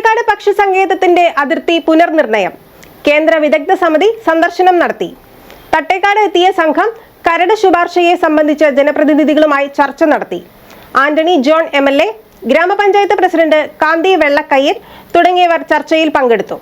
തട്ടേക്കാട് പക്ഷി സങ്കേതത്തിന്റെ അതിർത്തി പുനർനിർണയം. കേന്ദ്ര വിദഗ്ധ സമിതി സന്ദർശനം നടത്തി. തട്ടേക്കാട് എത്തിയ സംഘം കരട് ശുപാർശയെ സംബന്ധിച്ച് ജനപ്രതിനിധികളുമായി ചർച്ച നടത്തി. ആന്റണി ജോൺ എം ഗ്രാമപഞ്ചായത്ത് പ്രസിഡന്റ് കാന്തി വെള്ളക്കയ്യൻ തുടങ്ങിയവർ ചർച്ചയിൽ പങ്കെടുത്തു.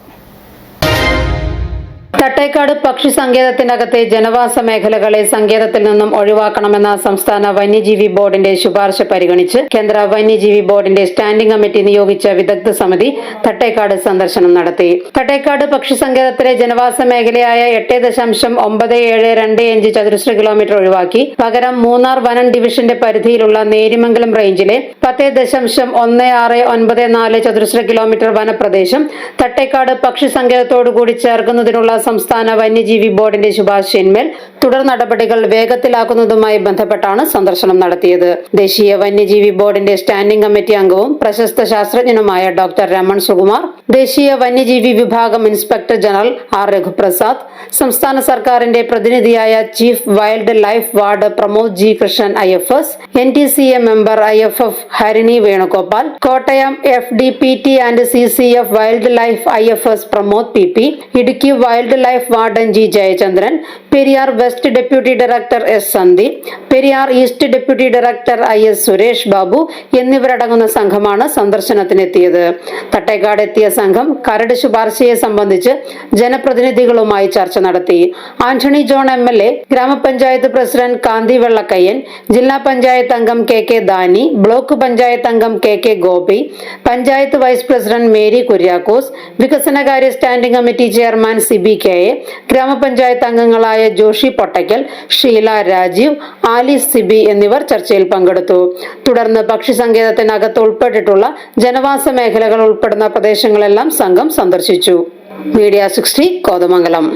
തട്ടേക്കാട് പക്ഷി സങ്കേതത്തിനകത്തെ ജനവാസ മേഖലകളെ സങ്കേതത്തിൽ നിന്നും ഒഴിവാക്കണമെന്ന സംസ്ഥാന വന്യജീവി ബോർഡിന്റെ ശുപാർശ പരിഗണിച്ച് കേന്ദ്ര വന്യജീവി ബോർഡിന്റെ സ്റ്റാൻഡിംഗ് കമ്മിറ്റി നിയോഗിച്ച വിദഗ്ധ സമിതി തട്ടേക്കാട് സന്ദർശനം നടത്തി. തട്ടേക്കാട് പക്ഷി സങ്കേതത്തിലെ ജനവാസ മേഖലയായ എട്ട് ദശാംശം ഒമ്പത് ഏഴ് രണ്ട് അഞ്ച് ചതുരശ്ര കിലോമീറ്റർ ഒഴിവാക്കി. പകരം മൂന്നാർ വനം ഡിവിഷന്റെ പരിധിയിലുള്ള നേരിമംഗലം റേഞ്ചിലെ പത്ത് ദശാംശം ഒന്ന് ആറ് ഒൻപത് നാല് ചതുരശ്ര കിലോമീറ്റർ വനപ്രദേശം തട്ടേക്കാട് പക്ഷി സങ്കേതത്തോടുകൂടി ചേർക്കുന്നതിനുള്ള സംസ്ഥാന വന്യജീവി ബോർഡിന്റെ ശുപാർശയിന്മേൽ തുടർ നടപടികൾ വേഗത്തിലാക്കുന്നതുമായി ബന്ധപ്പെട്ടാണ് സന്ദർശനം നടത്തിയത്. ദേശീയ വന്യജീവി ബോർഡിന്റെ സ്റ്റാൻഡിംഗ് കമ്മിറ്റി അംഗവും പ്രശസ്ത ശാസ്ത്രജ്ഞനുമായ ഡോക്ടർ രമൺ സുകുമാർ ദേശീയ വന്യജീവി വിഭാഗം ഇൻസ്പെക്ടർ ജനറൽ ആർ രഘുപ്രസാദ് സംസ്ഥാന സർക്കാരിന്റെ പ്രതിനിധിയായ chief wildlife ward Pramod G Krishnan I F S N T C A member I F F Harini Venugopal Kottayam F D P T and C C F wildlife I F S Pramod P P Idukki wildlife warden G Jayachandran Periyar west deputy director S Sandeep Periyar east deputy director I S Suresh Babu എന്നിവരടങ്ങുന്ന സംഘമാണ് സന്ദർശനത്തിനെത്തിയത്. തട്ടേക്കാട് എത്തിയ സംഘം കരട് ശുപാർശയെ സംബന്ധിച്ച് ജനപ്രതിനിധികളുമായി ചർച്ച നടത്തി. Antony John M L A ഗ്രാമപഞ്ചായത്ത് പ്രസിഡന്റ് കാന്തി വെള്ളക്കയ്യൻ ജില്ലാ പഞ്ചായത്ത് അംഗം K K Dani block panchayat അംഗം K K Gopi panchayat vice president Mary Kuriakose വികസനകാര്യ standing committee chairman Siby K A ഗ്രാമപഞ്ചായത്ത് അംഗങ്ങളായ ജോഷി പൊട്ടയ്ക്കൽ ഷീല രാജീവ് ആലിസ് സിബി എന്നിവർ ചർച്ചയിൽ പങ്കെടുത്തു. തുടർന്ന് പക്ഷി സങ്കേതത്തിനകത്ത് ഉൾപ്പെട്ടിട്ടുള്ള ജനവാസ മേഖലകൾ ഉൾപ്പെടുന്ന പ്രദേശങ്ങളെല്ലാം സംഘം സന്ദർശിച്ചു. Media sixty Kothamangalam.